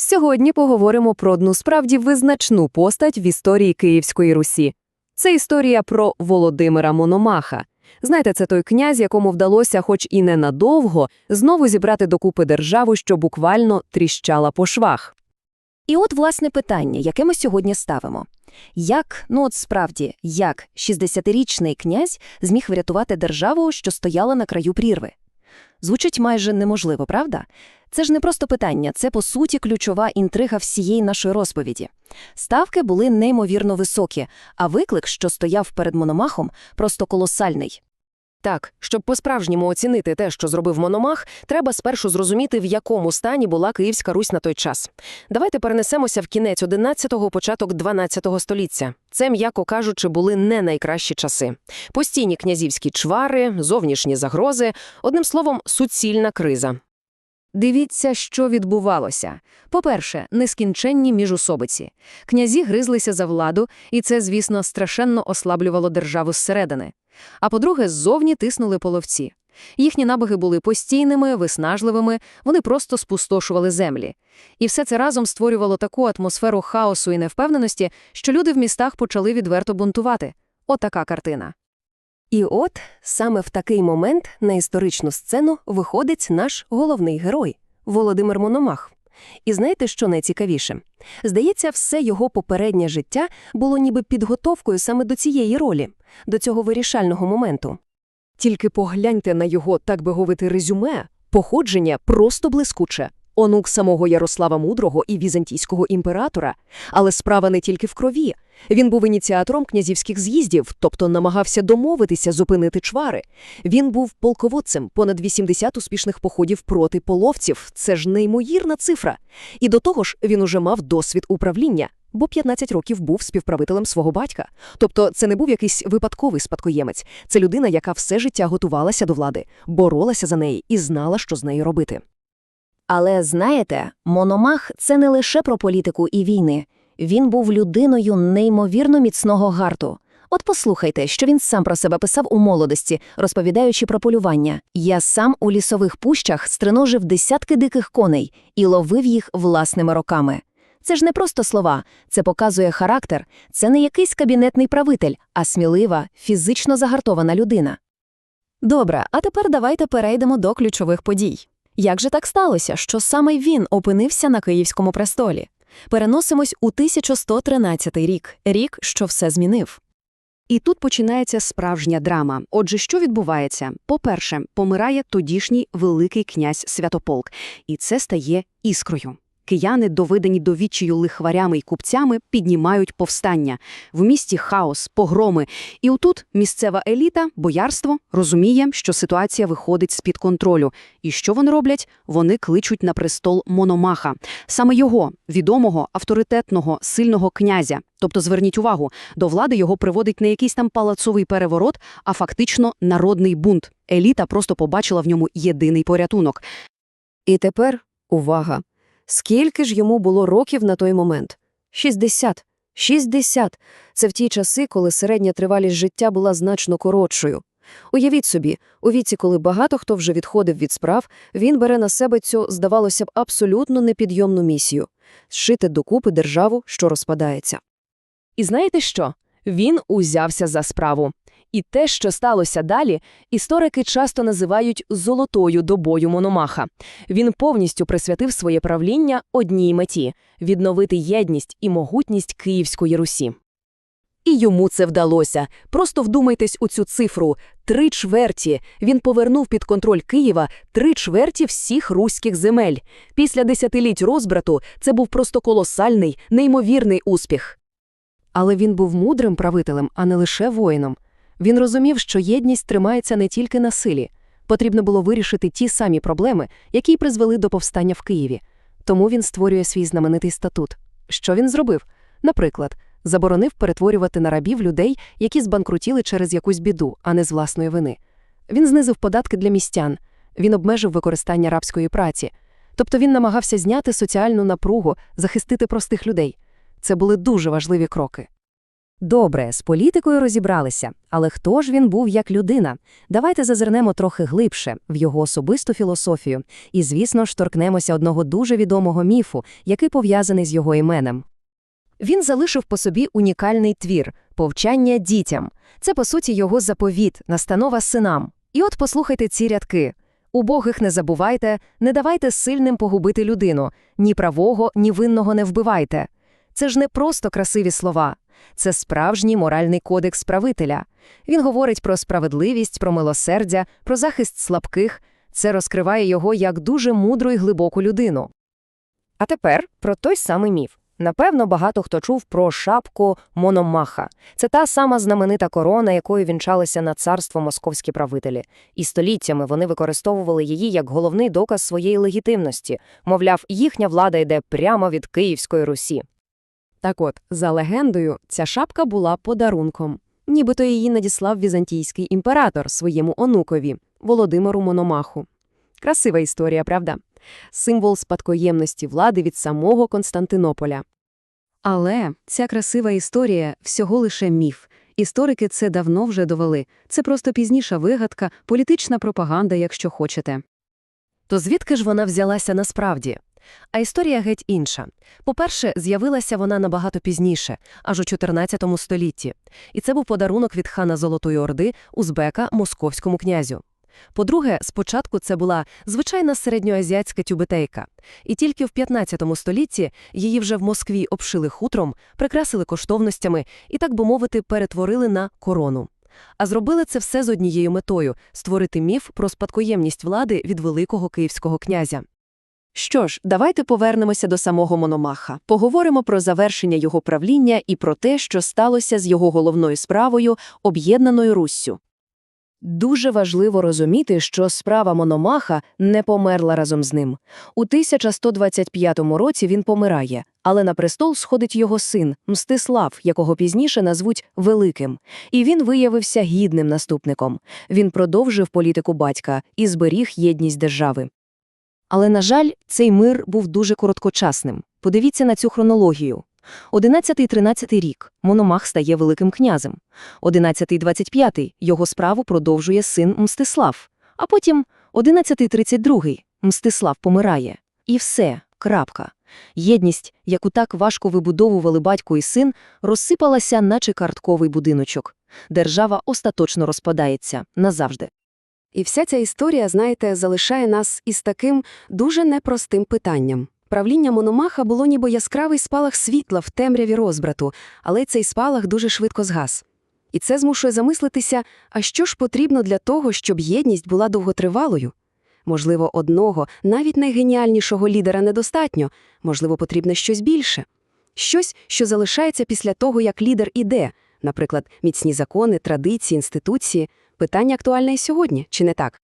Сьогодні поговоримо про одну справді визначну постать в історії Київської Русі. Це історія про Володимира Мономаха. Знаєте, це той князь, якому вдалося, хоч і ненадовго, знову зібрати докупи державу, що буквально тріщала по швах. І от, власне, питання, яке ми сьогодні ставимо. Як, ну от справді, як 60-річний князь зміг врятувати державу, що стояла на краю прірви? Звучить майже неможливо, правда? Це ж не просто питання, це, по суті, ключова інтрига всієї нашої розповіді. Ставки були неймовірно високі, а виклик, що стояв перед Мономахом, просто колосальний. Так, щоб по-справжньому оцінити те, що зробив Мономах, треба спершу зрозуміти, в якому стані була Київська Русь на той час. Давайте перенесемося в кінець 11-го, початок 12-го століття. Це, м'яко кажучи, були не найкращі часи. Постійні князівські чвари, зовнішні загрози, одним словом, суцільна криза. Дивіться, що відбувалося. По-перше, нескінченні міжусобиці. Князі гризлися за владу, і це, звісно, страшенно ослаблювало державу зсередини. А по-друге, ззовні тиснули половці. Їхні набіги були постійними, виснажливими, вони просто спустошували землі. І все це разом створювало таку атмосферу хаосу і невпевненості, що люди в містах почали відверто бунтувати. Отака картина. І от саме в такий момент на історичну сцену виходить наш головний герой Володимир Мономах. І знаєте, що найцікавіше? Здається, все його попереднє життя було ніби підготовкою саме до цієї ролі, до цього вирішального моменту. Тільки погляньте на його, так би говорити, резюме. Походження просто блискуче. Онук самого Ярослава Мудрого і візантійського імператора. Але справа не тільки в крові. Він був ініціатором князівських з'їздів, тобто намагався домовитися зупинити чвари. Він був полководцем, понад 80 успішних походів проти половців. Це ж неймовірна цифра. І до того ж, він уже мав досвід управління, бо 15 років був співправителем свого батька. Тобто це не був якийсь випадковий спадкоємець. Це людина, яка все життя готувалася до влади, боролася за неї і знала, що з нею робити. Але знаєте, Мономах – це не лише про політику і війни. Він був людиною неймовірно міцного гарту. От послухайте, що він сам про себе писав у молодості, розповідаючи про полювання. «Я сам у лісових пущах стриножив десятки диких коней і ловив їх власними роками». Це ж не просто слова, це показує характер, це не якийсь кабінетний правитель, а смілива, фізично загартована людина. Добре, а тепер давайте перейдемо до ключових подій. Як же так сталося, що саме він опинився на Київському престолі? Переносимось у 1113 рік, рік, що все змінив. І тут починається справжня драма. Отже, що відбувається? По-перше, помирає тодішній великий князь Святополк, і це стає іскрою. Кияни, доведені до відчаю лихварями й купцями, піднімають повстання. В місті хаос, погроми. І отут місцева еліта, боярство, розуміє, що ситуація виходить з-під контролю. І що вони роблять? Вони кличуть на престол Мономаха. Саме його, відомого, авторитетного, сильного князя. Тобто, зверніть увагу, до влади його приводить не якийсь там палацовий переворот, а фактично народний бунт. Еліта просто побачила в ньому єдиний порятунок. І тепер увага. Скільки ж йому було років на той момент? 60. 60. Це в ті часи, коли середня тривалість життя була значно коротшою. Уявіть собі, у віці, коли багато хто вже відходив від справ, він бере на себе цю, здавалося б, абсолютно непідйомну місію – зшити докупи державу, що розпадається. І знаєте що? Він узявся за справу. І те, що сталося далі, історики часто називають «золотою добою Мономаха». Він повністю присвятив своє правління одній меті – відновити єдність і могутність Київської Русі. І йому це вдалося. Просто вдумайтесь у цю цифру – три чверті. Він повернув під контроль Києва три чверті всіх руських земель. Після десятиліть розбрату це був просто колосальний, неймовірний успіх. Але він був мудрим правителем, а не лише воїном. Він розумів, що єдність тримається не тільки на силі. Потрібно було вирішити ті самі проблеми, які й призвели до повстання в Києві. Тому він створює свій знаменитий статут. Що він зробив? Наприклад, заборонив перетворювати на рабів людей, які збанкрутіли через якусь біду, а не з власної вини. Він знизив податки для містян, він обмежив використання рабської праці. Тобто він намагався зняти соціальну напругу, захистити простих людей. Це були дуже важливі кроки. Добре, з політикою розібралися, але хто ж він був як людина? Давайте зазирнемо трохи глибше в його особисту філософію і, звісно ж, торкнемося одного дуже відомого міфу, який пов'язаний з його іменем. Він залишив по собі унікальний твір повчання дітям. Це, по суті, його заповіт, настанова синам. І от послухайте ці рядки. Убогих не забувайте, не давайте сильним погубити людину, ні правого, ні винного не вбивайте. Це ж не просто красиві слова. Це справжній моральний кодекс правителя. Він говорить про справедливість, про милосердя, про захист слабких. Це розкриває його як дуже мудру і глибоку людину. А тепер про той самий міф. Напевно, багато хто чув про шапку Мономаха. Це та сама знаменита корона, якою вінчалися на царство московські правителі. І століттями вони використовували її як головний доказ своєї легітимності. Мовляв, їхня влада йде прямо від Київської Русі. Так от, за легендою, ця шапка була подарунком. Нібито її надіслав візантійський імператор своєму онукові, Володимиру Мономаху. Красива історія, правда? Символ спадкоємності влади від самого Константинополя. Але ця красива історія всього лише міф. Історики це давно вже довели. Це просто пізніша вигадка, політична пропаганда, якщо хочете. То звідки ж вона взялася насправді? А історія геть інша. По-перше, з'явилася вона набагато пізніше, аж у 14 столітті. І це був подарунок від хана Золотої Орди, узбека, московському князю. По-друге, спочатку це була звичайна середньоазіатська тюбетейка. І тільки в 15 столітті її вже в Москві обшили хутром, прикрасили коштовностями і, так би мовити, перетворили на корону. А зробили це все з однією метою – створити міф про спадкоємність влади від великого київського князя. Що ж, давайте повернемося до самого Мономаха. Поговоримо про завершення його правління і про те, що сталося з його головною справою – об'єднаною Руссю. Дуже важливо розуміти, що справа Мономаха не померла разом з ним. У 1125 році він помирає, але на престол сходить його син Мстислав, якого пізніше назвуть Великим. І він виявився гідним наступником. Він продовжив політику батька і зберіг єдність держави. Але, на жаль, цей мир був дуже короткочасним. Подивіться на цю хронологію. 11-13 рік Мономах стає великим князем. 11-25 його справу продовжує син Мстислав. А потім 11-32 Мстислав помирає. І все, крапка. Єдність, яку так важко вибудовували батько і син, розсипалася, наче картковий будиночок. Держава остаточно розпадається назавжди. І вся ця історія, знаєте, залишає нас із таким дуже непростим питанням. Правління Мономаха було ніби яскравий спалах світла в темряві розбрату, але цей спалах дуже швидко згас. І це змушує замислитися, а що ж потрібно для того, щоб єдність була довготривалою? Можливо, одного, навіть найгеніальнішого лідера недостатньо, можливо, потрібне щось більше. Щось, що залишається після того, як лідер іде, наприклад, міцні закони, традиції, інституції. Питання актуальне і сьогодні, чи не так?